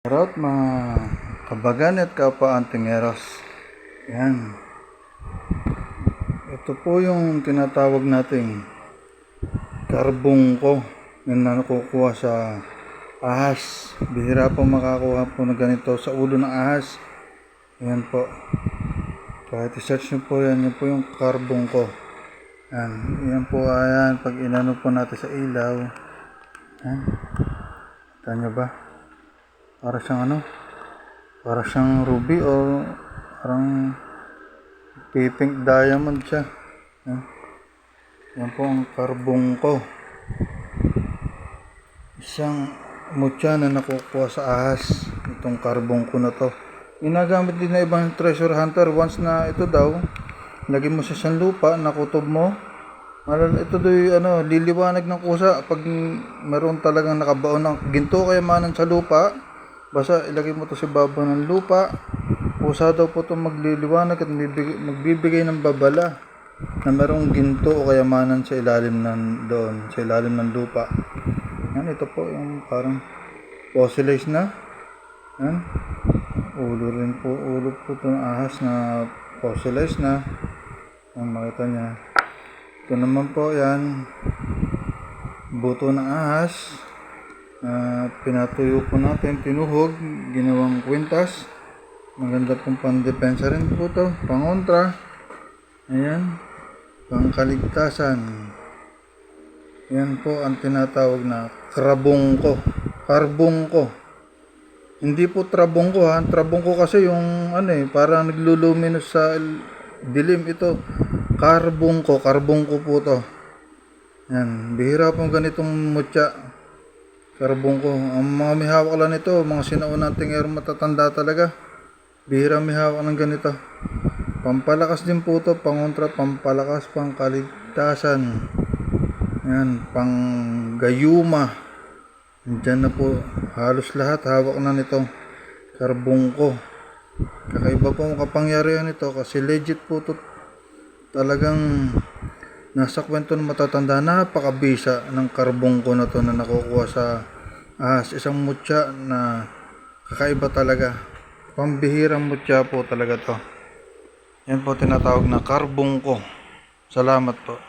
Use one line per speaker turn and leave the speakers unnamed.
Shoutout mga kabagan at kapaantingeros. Yan. Ito po yung tinatawag nating karbong ko na nakukuha sa ahas. Bihira po makakuha po na ganito sa ulo ng ahas. Yan po. Kahit i-search nyo po yan, yan po yung karbong ko. Yan. Yan po ayan. Pag inano po natin sa ilaw. Yan. Kita ba? Para siyang ano? Para siyang ruby o parang pink diamond siya. Yan. Yan po ang karbong ko. Isang mutya na nakukuha sa ahas. Itong karbong ko na to. Ginagamit din na ibang treasure hunter once na ito daw. Lagyan mo sa siyang lupa, nakutob mo. Ito yung, ano, liliwanag ng kusa pag meron talagang nakabaon ng ginto kayamanan sa lupa. Basta ilagay mo to sa baba ng lupa. Kusa daw po itong magliliwanag at magbibigay, ng babala na merong ginto o kayamanan sa ilalim ng doon, sa ilalim ng lupa. Yan, ito po yung parang fossilized na. Yan. Ulo rin po, ulo po ito ng ahas na fossilized na. Yan, makita niya. Ito naman po, yan. Buto ng ahas. Na pinatuyo po natin, tinuhog, ginawang kwintas. Maganda pong pandepensa rin po ito. Pangontra. Ayan. Pangkaligtasan. Yan po ang tinatawag na krabong ko. Hindi po trabong ko ha. Trabong kasi yung ano eh, parang nagluluminous sa il- dilim ito. Karbong ko po to. Yan. Bihira pong ganitong mutya. Karbong ko. Ang mga may hawak lang nito, mga sinaunang tingero matatanda talaga. Bihira may hawak ng ganito. Pampalakas din po to, pangontra, pampalakas, pangkaligtasan. Yan, pang gayuma. Diyan na po, halos lahat hawak na nito. Karbong ko. Kakaiba po ang kapangyarihan nito kasi legit po to talagang nasa kwento ng matatanda. Napakabisa ng karbong ko na to na nakukuha sa ahas. Isang mutya na kakaiba talaga. Pambihirang mutya po talaga to. Yan po tinatawag na karbong ko. Salamat po